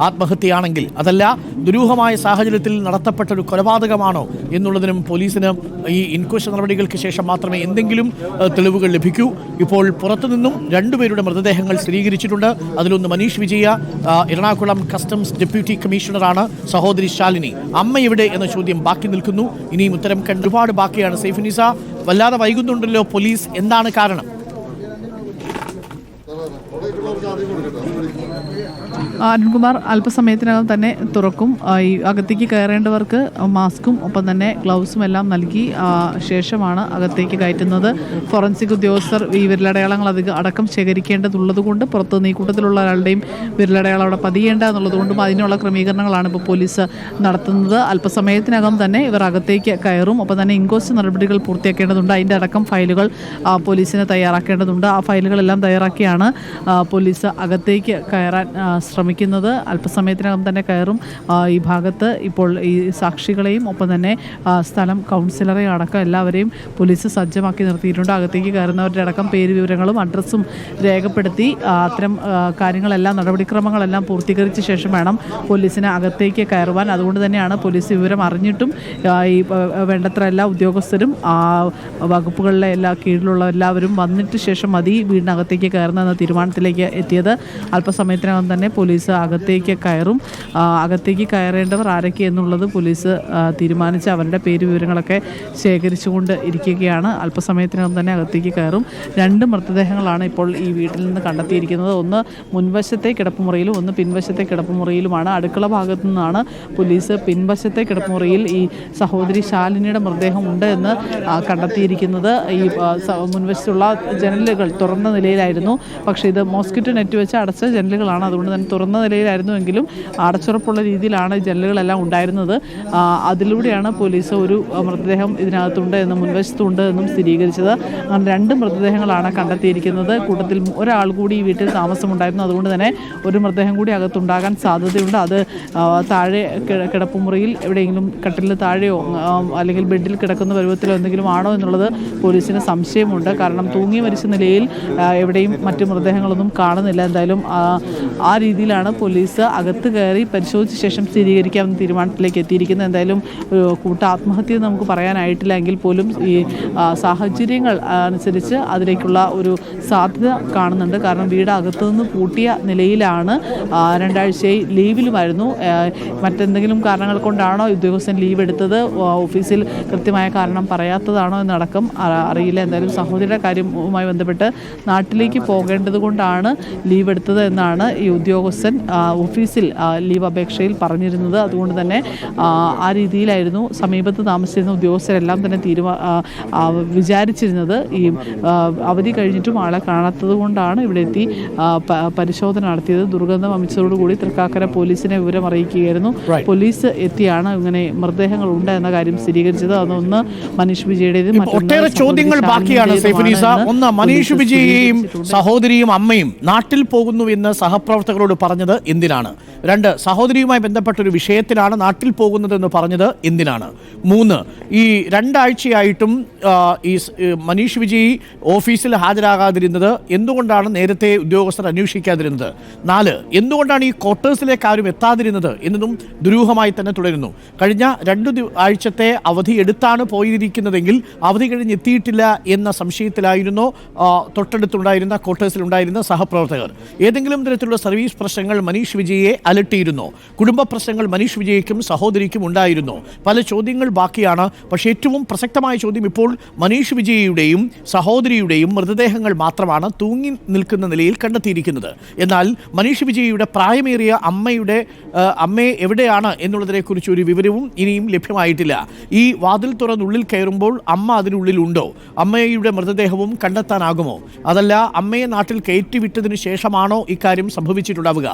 ആത്മഹത്യയാണെങ്കിൽ അതല്ല ദുരൂഹമായ സാഹചര്യത്തിൽ നടത്തപ്പെട്ട ഒരു കൊലപാതകമാണോ എന്നുള്ളതിനും പോലീസിന് ഈ ഇൻക്വസ്റ്റ് നടപടികൾക്ക് ശേഷം മാത്രമേ എന്തെങ്കിലും തെളിവുകൾ ലഭിക്കൂ. ഇപ്പോൾ പുറത്തുനിന്നും രണ്ടുപേരുടെ മൃതദേഹങ്ങൾ സ്ഥിരീകരിച്ചിട്ടുണ്ട്. അതിലൊന്ന് മനീഷ് വിജയ എറണാകുളം കസ്റ്റംസ് ഡെപ്യൂട്ടി കമ്മീഷണറാണ് സഹോദരി ശാലിനി. അമ്മ എവിടെ എന്ന ചോദ്യം ബാക്കി നിൽക്കുന്നു. ഇനിയും ഉത്തരം കണ്ട് ഒരുപാട് ബാക്കിയാണ്. സൈഫുനിസ വല്ലാതെ വൈകുന്നുണ്ടല്ലോ പോലീസ്. എന്താണ് കാരണം? അരുൺകുമാർ അല്പസമയത്തിനകം തന്നെ തുറക്കും. ഈ അകത്തേക്ക് കയറേണ്ടവർക്ക് മാസ്കും ഒപ്പം തന്നെ ഗ്ലൗസും എല്ലാം നൽകി ശേഷമാണ് അകത്തേക്ക് കയറ്റുന്നത്. ഫോറൻസിക് ഉദ്യോഗസ്ഥർ ഈ വിരലടയാളങ്ങൾ അധികം അടക്കം ശേഖരിക്കേണ്ടതുള്ളത് കൊണ്ട് പുറത്ത് നീ കൂട്ടത്തിലുള്ള ഒരാളുടെയും വിരലടയാളം അവിടെ പതിയേണ്ട എന്നുള്ളത് കൊണ്ടും അതിനുള്ള ക്രമീകരണങ്ങളാണ് ഇപ്പോൾ പോലീസ് നടത്തുന്നത്. അല്പസമയത്തിനകം തന്നെ ഇവർ അകത്തേക്ക് കയറും. ഒപ്പം തന്നെ ഇൻക്വസ്റ്റ് നടപടികൾ പൂർത്തിയാക്കേണ്ടതുണ്ട്. അതിന്റെ അടക്കം ഫയലുകൾ പോലീസിന് തയ്യാറാക്കേണ്ടതുണ്ട്. ആ ഫയലുകളെല്ലാം തയ്യാറാക്കിയാണ് ആ, പോലീസ് അകത്തേക്ക് കയറാൻ ശ്രമിക്കുന്നത്. അല്പസമയത്തിനകം തന്നെ കയറും. ഈ ഭാഗത്ത് ഇപ്പോൾ ഈ സാക്ഷികളെയും ഒപ്പം തന്നെ സ്ഥലം കൗൺസിലറെയും അടക്കം എല്ലാവരെയും പോലീസ് സജ്ജമാക്കി നിർത്തിയിട്ടുണ്ട്. അകത്തേക്ക് കയറുന്നവരുടെ അടക്കം പേര് വിവരങ്ങളും അഡ്രസ്സും രേഖപ്പെടുത്തി അത്തരം കാര്യങ്ങളെല്ലാം നടപടിക്രമങ്ങളെല്ലാം പൂർത്തീകരിച്ച ശേഷം വേണം പോലീസിന് അകത്തേക്ക് കയറുവാൻ. അതുകൊണ്ട് തന്നെയാണ് പോലീസ് വിവരം അറിഞ്ഞിട്ടും ഈ വേണ്ടത്ര എല്ലാ ഉദ്യോഗസ്ഥരും വകുപ്പുകളിലെ എല്ലാ കീഴിലുള്ള എല്ലാവരും വന്നിട്ട് ശേഷം മതി വീടിനകത്തേക്ക് കയറുന്ന തീരുമാനത്തിലേക്ക് എത്തിയത്. അല്പസമയത്തിനകം തന്നെ പോലീസ് അകത്തേക്ക് കയറും. അകത്തേക്ക് കയറേണ്ടവർ ആരൊക്കെ എന്നുള്ളത് പോലീസ് തീരുമാനിച്ച് അവരുടെ പേര് വിവരങ്ങളൊക്കെ ശേഖരിച്ചുകൊണ്ട് ഇരിക്കുകയാണ്. അല്പസമയത്തിനകം തന്നെ അകത്തേക്ക് കയറും. രണ്ട് മൃതദേഹങ്ങളാണ് ഇപ്പോൾ ഈ വീട്ടിൽ നിന്ന് കണ്ടെത്തിയിരിക്കുന്നത്. ഒന്ന് മുൻവശത്തെ കിടപ്പുമുറിയിലും ഒന്ന് പിൻവശത്തെ കിടപ്പുമുറിയിലുമാണ്. അടുക്കള ഭാഗത്തു നിന്നാണ് പോലീസ് പിൻവശത്തെ കിടപ്പുമുറിയിൽ ഈ സഹോദരി ശാലിനിയുടെ മൃതദേഹം ഉണ്ട് എന്ന് കണ്ടെത്തിയിരിക്കുന്നത്. ഈ മുൻവശത്തുള്ള ജനലുകൾ തുറന്ന നിലയിലായിരുന്നു. പക്ഷേ ഇത് മോസ്കിറ്റോ നെറ്റ് വെച്ച് അടച്ച ജനലുകളാണ്. അതുകൊണ്ട് തന്നെ തുറന്ന നിലയിലായിരുന്നുവെങ്കിലും അടച്ചുറപ്പുള്ള രീതിയിലാണ് ജനലുകളെല്ലാം ഉണ്ടായിരുന്നത്. അതിലൂടെയാണ് പോലീസ് ഒരു മൃതദേഹം ഇതിനകത്തുണ്ട് എന്നും മുൻവശത്തുണ്ട് എന്നും സ്ഥിരീകരിച്ചത്. അങ്ങനെ രണ്ട് മൃതദേഹങ്ങളാണ് കണ്ടെത്തിയിരിക്കുന്നത്. കൂട്ടത്തിൽ ഒരാൾ കൂടി ഈ വീട്ടിൽ താമസമുണ്ടായിരുന്നു. അതുകൊണ്ട് തന്നെ ഒരു മൃതദേഹം കൂടി അകത്തുണ്ടാകാൻ സാധ്യതയുണ്ട്. അത് താഴെ കിടപ്പുമുറിയിൽ എവിടെയെങ്കിലും കട്ടിലിന് താഴെയോ അല്ലെങ്കിൽ ബെഡിൽ കിടക്കുന്ന പരുവത്തിലോ എന്തെങ്കിലും ആണോ എന്നുള്ളത് പോലീസിന് സംശയമുണ്ട്. കാരണം തൂങ്ങി മരിച്ച നിലയിൽ എവിടെയും മറ്റു മൃതദേഹങ്ങളൊന്നും കാണുന്നില്ല. എന്തായാലും ആ, രീതിയിലാണ് പോലീസ് അകത്ത് കയറി പരിശോധിച്ച ശേഷം സ്ഥിരീകരിക്കാമെന്ന തീരുമാനത്തിലേക്ക് എത്തിയിരിക്കുന്നത്. എന്തായാലും കൂട്ട ആത്മഹത്യ നമുക്ക് പറയാനായിട്ടില്ല. എങ്കിൽ പോലും ഈ സാഹചര്യങ്ങൾ അനുസരിച്ച് അതിലേക്കുള്ള ഒരു സാധ്യത കാണുന്നുണ്ട്. കാരണം വീട് അകത്തു നിന്ന് പൂട്ടിയ നിലയിലാണ് രണ്ടാഴ്ചയായി ലീവിലുമായിരുന്നു. മറ്റെന്തെങ്കിലും കാരണങ്ങൾ കൊണ്ടാണോ ഉദ്യോഗസ്ഥൻ ലീവ് എടുത്തത് ഓഫീസിൽ കൃത്യമായ കാരണം പറയാത്തതാണോ എന്നടക്കം അറിയില്ല. എന്തായാലും സഹോദരിയുടെ കാര്യവുമായി ബന്ധപ്പെട്ട് നാട്ടിലേക്ക് പോകേണ്ടത് കൊണ്ടാണ് ലീവ് എടുത്തത് എന്നാണ് ഈ ഉദ്യോഗസ്ഥൻ ഓഫീസിൽ ലീവ് അപേക്ഷയിൽ പറഞ്ഞിരുന്നത്. അതുകൊണ്ട് തന്നെ ആ, രീതിയിലായിരുന്നു സമീപത്ത് താമസിച്ചിരുന്ന ഉദ്യോഗസ്ഥരെല്ലാം തന്നെ തീരുമാ വിചാരിച്ചിരുന്നത്. ഈ അവധി കഴിഞ്ഞിട്ടും ആളെ കാണാത്തത് കൊണ്ടാണ് ഇവിടെ എത്തി പരിശോധന നടത്തിയത്. ദുർഗന്ധം വമിച്ചതോടുകൂടി തൃക്കാക്കര പോലീസിനെ വിവരം അറിയിക്കുകയായിരുന്നു. പോലീസ് എത്തിയാണ് ഇങ്ങനെ മൃതദേഹങ്ങൾ ഉണ്ട് എന്ന കാര്യം സ്ഥിരീകരിച്ചത്. അതൊന്ന് മനീഷ് വിജയുടേതും ഒട്ടേറെ ചോദ്യങ്ങൾ ബാക്കിയാണ് ഒന്ന് മനീഷ് വിജയയും സഹോദരിയും അമ്മയും നാട്ടിൽ പോകുന്നു എന്ന് സഹപ്രവർത്തകരോട് പറഞ്ഞത് എന്തിനാണ്? രണ്ട് സഹോദരിയുമായി ബന്ധപ്പെട്ട ഒരു വിഷയത്തിലാണ് നാട്ടിൽ പോകുന്നതെന്ന് പറഞ്ഞത് എന്തിനാണ്? മൂന്ന് ഈ രണ്ടാഴ്ചയായിട്ടും ഈ മനീഷ് വിജയ് ഓഫീസിൽ ഹാജരാകാതിരുന്നത് എന്തുകൊണ്ടാണ് നേരത്തെ ഉദ്യോഗസ്ഥർ അന്വേഷിക്കാതിരുന്നത്? നാല് എന്തുകൊണ്ടാണ് ഈ ക്വാർട്ടേഴ്സിലേക്ക് ആരും എത്താതിരുന്നത് എന്നതും ദുരൂഹമായി തന്നെ തുടരുന്നു. കഴിഞ്ഞ രണ്ട് ആഴ്ചത്തെ അവധി എടുത്താണ് പോയിരിക്കുന്നതെങ്കിൽ അവധി കഴിഞ്ഞ് എത്തിയിട്ടില്ല എന്ന സംശയത്തിലായിരുന്നു തൊട്ടടുത്തുണ്ടായിരുന്ന തൊട്ടടുത്തുണ്ടായിരുന്ന ക്വാർട്ടേഴ്സിലുണ്ടായിരുന്ന സഹപ്രവർത്തകർ. ഏതെങ്കിലും തരത്തിലുള്ള സർവീസ് പ്രശ്നങ്ങൾ മനീഷ് വിജയെ അലട്ടിയിരുന്നോ. കുടുംബ പ്രശ്നങ്ങൾ മനീഷ് വിജയ്ക്കും സഹോദരിക്കും ഉണ്ടായിരുന്നോ. പല ചോദ്യങ്ങൾ ബാക്കിയാണ്. പക്ഷേ ഏറ്റവും പ്രസക്തമായ ചോദ്യം ഇപ്പോൾ മനീഷ് വിജയയുടെയും സഹോദരിയുടെയും മൃതദേഹങ്ങൾ മാത്രമാണ് തൂങ്ങി നിൽക്കുന്ന നിലയിൽ കണ്ടെത്തിയിരിക്കുന്നത്. എന്നാൽ മനീഷ് വിജയയുടെ പ്രായമേറിയ അമ്മയുടെ അമ്മയെ എവിടെയാണ് എന്നുള്ളതിനെക്കുറിച്ച് ഒരു വിവരവും ഇനിയും ലഭ്യമായിട്ടില്ല. ഈ വാതിൽ തുറന്നുള്ളിൽ കയറുമ്പോൾ അമ്മ അതിനുള്ളിലുണ്ടോ? അമ്മയുടെ മൃതദേഹവും കണ്ടെത്താനാകുമോ? അതല്ല അമ്മയെ നാട്ടിൽ കയറ്റിവിട്ടതിനു ശേഷമാണോ ഇക്കാര്യം സംഭവിച്ചിട്ടുണ്ടാവുക?